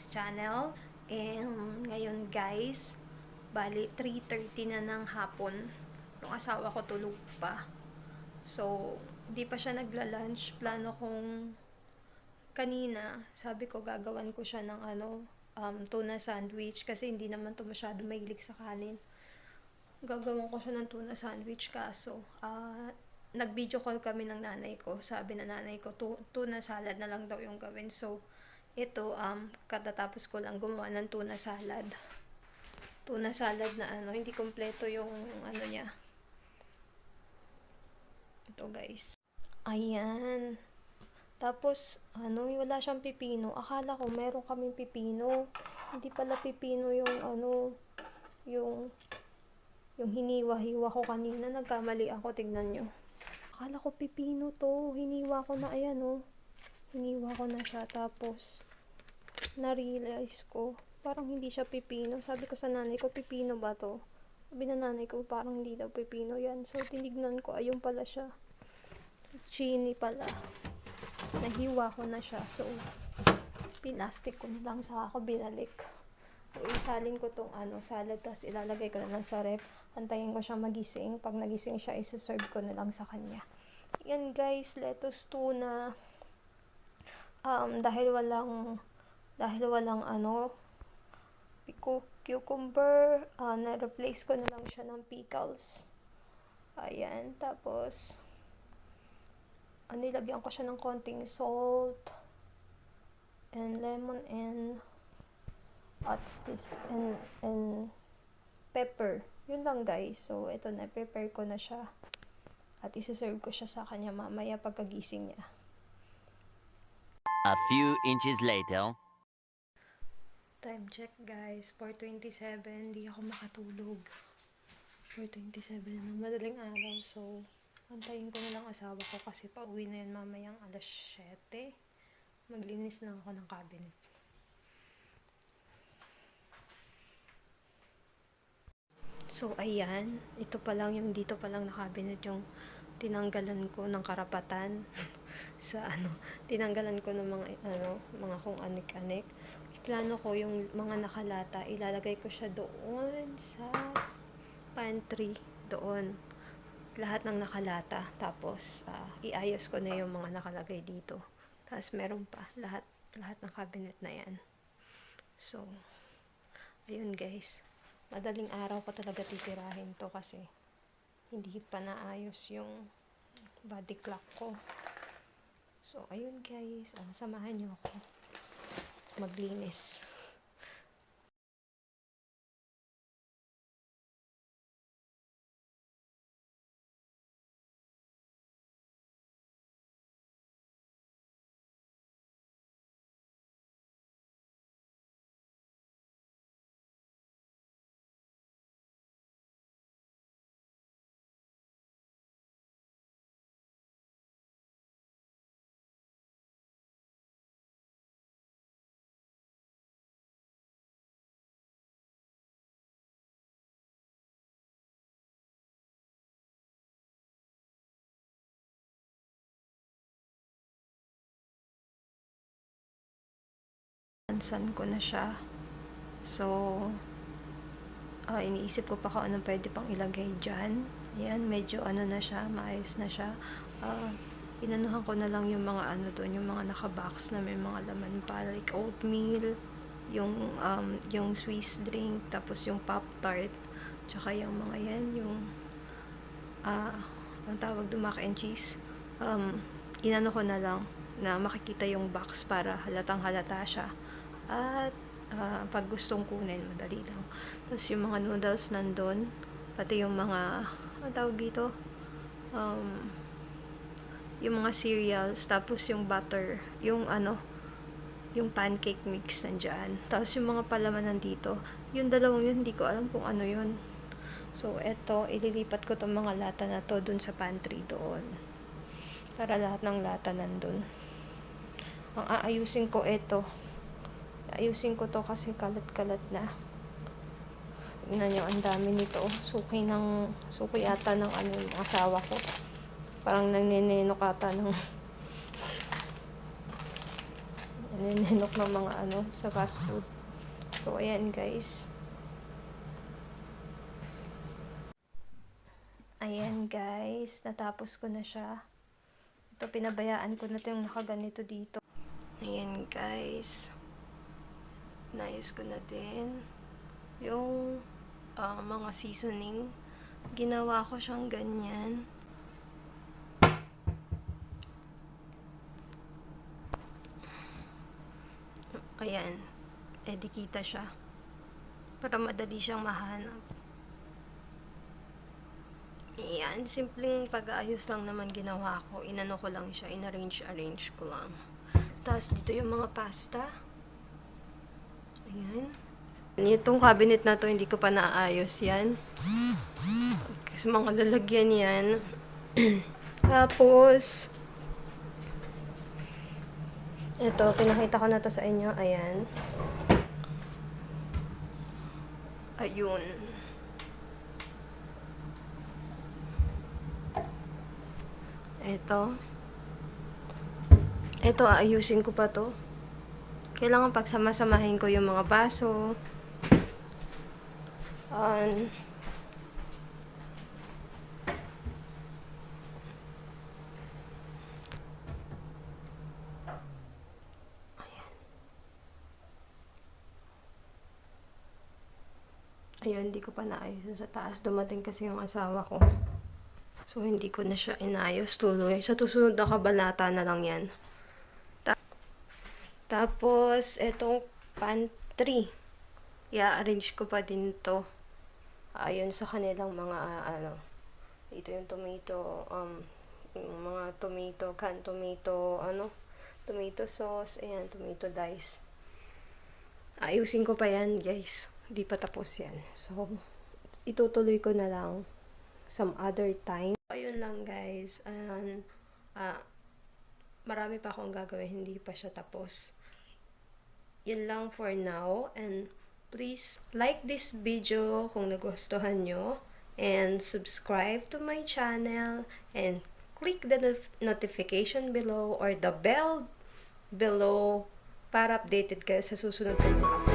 Vlogs channel. And ngayon guys, bali 3.30 na ng hapon. Yung asawa ko tulog pa. So, hindi pa siya nagla-lunch. Plano kong kanina, sabi ko gagawan ko siya ng ano, um, tuna sandwich kasi hindi naman to masyado mahilig sa kanin. Gagawan ko siya ng tuna sandwich kaso, ah, nag-video call kami ng nanay ko. Sabi na nanay ko, tu- tuna salad na lang daw yung gawin. So, ito, um, katatapos ko lang gumawa ng tuna salad. Tuna salad na ano, hindi kompleto yung ano niya. Ito guys. Ayan. Tapos, ano, wala siyang pipino. Akala ko meron kaming pipino. Hindi pala pipino yung ano, yung yung hiniwa-hiwa ko kanina. Nagkamali ako, tingnan nyo. Akala ko pipino to. Hiniwa ko na, ayan oh. Hiniwa ko na siya. Tapos, na-realize ko, parang hindi siya pipino. Sabi ko sa nanay ko, pipino ba to? Sabi na nanay ko, parang hindi daw pipino yan. So, tinignan ko, ayun pala siya. Chini pala. Nahiwa ko na siya. So, pinastic ko na lang sa ako binalik. So, isalin ko tong ano, salad, tapos ilalagay ko na lang sa ref. Antayin ko siya magising. Pag nagising siya, isa-serve ko na lang sa kanya. Yan guys, lettuce tuna. Um, dahil walang, dahil walang ano, cucumber, ah, na-replace ko na lang siya ng pickles. Ayan, tapos, ah, nilagyan ko siya ng konting salt, and lemon, and what's this, and, and pepper. Yun lang guys. So, ito na, prepare ko na siya. At isa-serve ko siya sa kanya mamaya pagkagising niya. A few inches later. Time check guys, 4.27, hindi ako makatulog. 4.27 na madaling araw, so antayin ko na lang asawa ko kasi pauwi na yan mamayang alas 7. Maglinis lang ako ng cabinet. So ayan, ito pa lang yung dito pa lang na cabinet yung tinanggalan ko ng karapatan sa ano, tinanggalan ko ng mga ano, mga kung anik-anik plano ko yung mga nakalata, ilalagay ko siya doon sa pantry, doon. Lahat ng nakalata. Tapos, ah, iayos ko na yung mga nakalagay dito. Tapos, meron pa. Lahat, lahat ng cabinet na yan. So, ayun guys. Madaling araw ko talaga titirahin to kasi hindi pa naayos yung body clock ko. So, ayun guys. Ah, samahan niyo ako maglinis. Pansan ko na siya. So, ah, iniisip ko pa kung anong pwede pang ilagay dyan. Ayan, medyo ano na siya, maayos na siya. Ah, inanuhan ko na lang yung mga ano doon, yung mga nakabox na may mga laman pa, like oatmeal, yung, um, yung Swiss drink, tapos yung Pop-Tart, tsaka yung mga yan, yung, ah, ang tawag doon, mac and cheese. Um, inano ko na lang, na makikita yung box para halatang halata siya. At ah, pag gustong kunin, madali lang. Tapos yung mga noodles nandun, pati yung mga, ang tawag dito, um, yung mga cereals, tapos yung butter, yung ano, yung pancake mix nandyan. Tapos yung mga palaman nandito, yung dalawang yun, hindi ko alam kung ano yun. So, eto, ililipat ko tong mga lata na to dun sa pantry doon. Para lahat ng lata nandun. Ang aayusin ko eto. Ayusin ko to kasi kalat-kalat na. Tingnan nyo, ang dami nito. Suki ng, suki ata ng ano yung asawa ko. Parang nanenenok ata ng, ninenok ng mga ano sa fast food. So, ayan guys. Ayan guys, natapos ko na siya. Ito, pinabayaan ko na ito yung nakaganito dito. Ayan guys. Nais ko na din yung ah, mga seasoning. Ginawa ko siyang ganyan. Ayan. Eh, di siya. Para madali siyang mahanap. Ayan, simpleng pag-aayos lang naman ginawa ko. Inano ko lang siya, in-arrange-arrange ko lang. Tapos dito yung mga pasta. Itong cabinet na to, hindi ko pa naayos yan. Kasi mga lalagyan yan. Tapos, ito, pinakita ko na to sa inyo. Ayan. Ayun. Ito. Ito, aayusin ko pa to. Kailangan pagsama-samahin ko yung mga baso. Um, Ayun, hindi ko pa naayos sa taas. Dumating kasi yung asawa ko. So, hindi ko na siya inayos tuloy. Sa tusunod na kabanata na lang yan. Ta- Tapos, etong pantry. I-arrange ko pa din to. Ayun sa kanilang mga, ah, ano, dito yung tomato, um, yung mga tomato, canned tomato, ano, tomato sauce, ayan, tomato dice. Ayusin ko pa yan, guys. Di pa tapos yan. So, itutuloy ko na lang some other time. Ayun lang, guys. And, ah, marami pa akong gagawin. Hindi pa siya tapos. Yun lang for now. And, please like this video kung nagustuhan nyo. And, subscribe to my channel. And, click the not- notification below or the bell below para updated kayo sa susunod kong mga